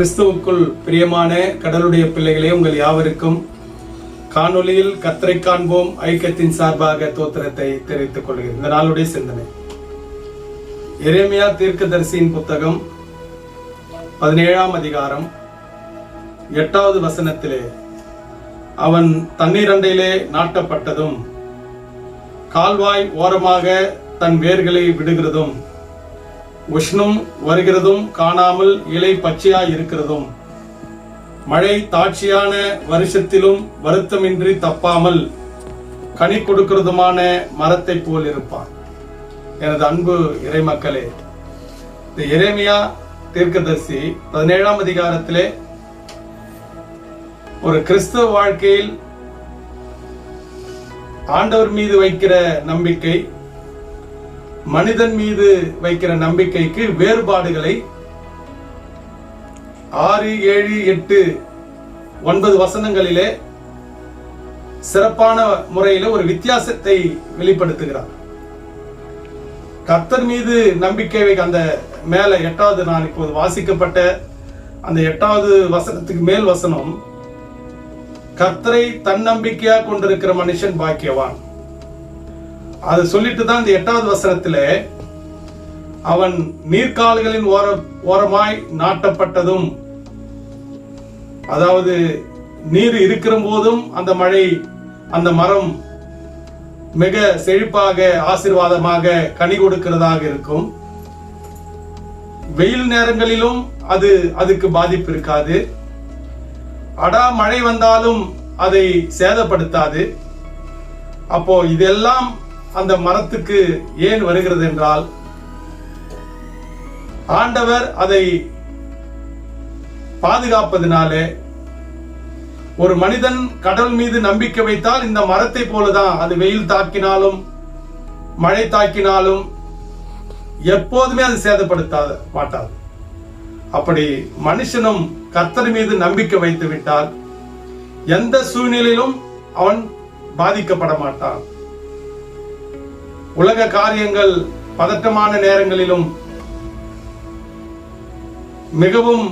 கிறிஸ்துவுக்குள் பிரியமான கடலுடைய பிள்ளைகளே உங்கள் யாவருக்கும் காணொளியில் கத்தரை காண்போம். ஐக்கியத்தின் சார்பாக தோத்திரத்தை தெரிவித்துக் கொள்கிறேன். இந்த நாளுடைய சிந்தனை. எரேமியா தீர்க்கதரிசியின் புத்தகம் பதினேழாம் அதிகாரம் எட்டாவது வசனத்திலே அவன் தண்ணீரண்டையிலே நாட்டப்பட்டதும் கால்வாய் ஓரமாக தன் வேர்களை விடுகிறதும் உஷ்ணம் வருகிறதும் காணாமல் இலை பச்சையாய் இருக்கிறதும் மழை தாட்சியான வருஷத்திலும் வருத்தமின்றி தப்பாமல் கனி கொடுக்கிறதுமான மரத்தை போல் இருப்பான் எனது அன்பு இறைமக்களே இந்த இறைமையா தீர்க்கதரிசி பதினேழாம் அதிகாரத்திலே ஒரு கிறிஸ்தவ வாழ்க்கையில் ஆண்டவர் மீது வைக்கிற நம்பிக்கை மனிதன் மீது வைக்கிற நம்பிக்கைக்கு வேறுபாடுகளை ஆறு ஏழு எட்டு ஒன்பது வசனங்களிலே சிறப்பான முறையில ஒரு வித்தியாசத்தை வெளிப்படுத்துகிறார். கர்த்தர் மீது நம்பிக்கை அந்த மேல எட்டாவது நான் இப்போது வாசிக்கப்பட்ட அந்த எட்டாவது வசனத்துக்கு மேல் வசனம் கர்த்தரை தன்னம்பிக்கையா கொண்டிருக்கிற மனுஷன் பாக்கியவான். அது சொல்லிட்டு தான் இந்த எட்டாவது வசனத்துல அவன் நீர்க்கால்களின் ஓர ஓரமாய் நாட்டப்பட்டதும் அதாவது நீர் இருக்கிற போதும் அந்த மழை அந்த மரம் மிக செழிப்பாக ஆசீர்வாதமாக கனி கொடுக்கிறதாக இருக்கும். வெயில் நேரங்களிலும் அது அதுக்கு பாதிப்பு இருக்காது. அடா மழை வந்தாலும் அதை சேதப்படுத்தாது. அப்போ இதெல்லாம் அந்த மரத்துக்கு ஏன் வருகிறது என்றால் ஆண்டவர் அதை பாதுகாப்பதினாலே ஒரு மனிதன் கடல் மீது நம்பிக்கை வைத்தால் இந்த மரத்தை போலதான் அது வெயில் தாக்கினாலும் மழை தாக்கினாலும் எப்போதுமே அது சேதப்படுத்தாத மாட்டாது. அப்படி மனுஷனும் கர்த்தர் மீது நம்பிக்கை வைத்து விட்டால் எந்த சூழ்நிலையிலும் அவன் பாதிக்கப்பட மாட்டான். உலக காரியங்கள் பதட்டமான நேரங்களிலும் மிகவும்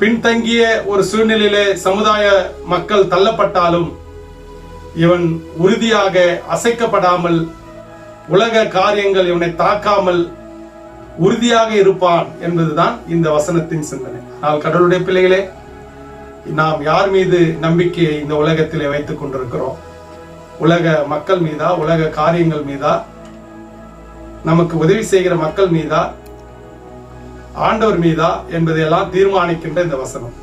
பின்தங்கிய ஒரு சூழ்நிலையிலே சமுதாய மக்கள் தள்ளப்பட்டாலும் இவன் உறுதியாக அசைக்கப்படாமல் உலக காரியங்கள் இவனை தாக்காமல் உறுதியாக இருப்பான் என்பதுதான் இந்த வசனத்தின் சிந்தனை. ஆனால் கடவுளுடைய பிள்ளைகளே நாம் யார் மீது நம்பிக்கையை இந்த உலகத்திலே வைத்துக் கொண்டிருக்கிறோம்? உலக மக்கள் மீதா உலக காரியங்கள் மீதா நமக்கு உதவி செய்கிற மக்கள் மீதா ஆண்டவர் மீதா என்பதையெல்லாம் தீர்மானிக்கின்ற இந்த வசனம்.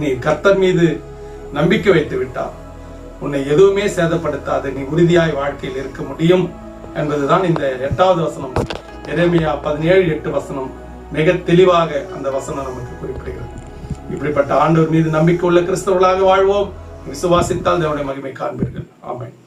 நீ கர்த்தர் மீது நம்பிக்கை வைத்து விட்டால் உன்னை எதுவுமே சேதப்படுத்தாது நீ உறுதியாய் வாழ்க்கையில் இருக்க முடியும் என்பதுதான் இந்த எட்டாவது வசனம். எரேமியா பதினேழு எட்டு வசனம் மிக தெளிவாக அந்த வசனம் நமக்கு குறிப்பிடுகிறது. இப்படிப்பட்ட ஆண்டவர் மீது நம்பிக்கை உள்ள கிறிஸ்தவர்களாக வாழ்வோம். விசுவாசித்தால் தேவனுடைய மகிமை காண்பீர்கள். Amen.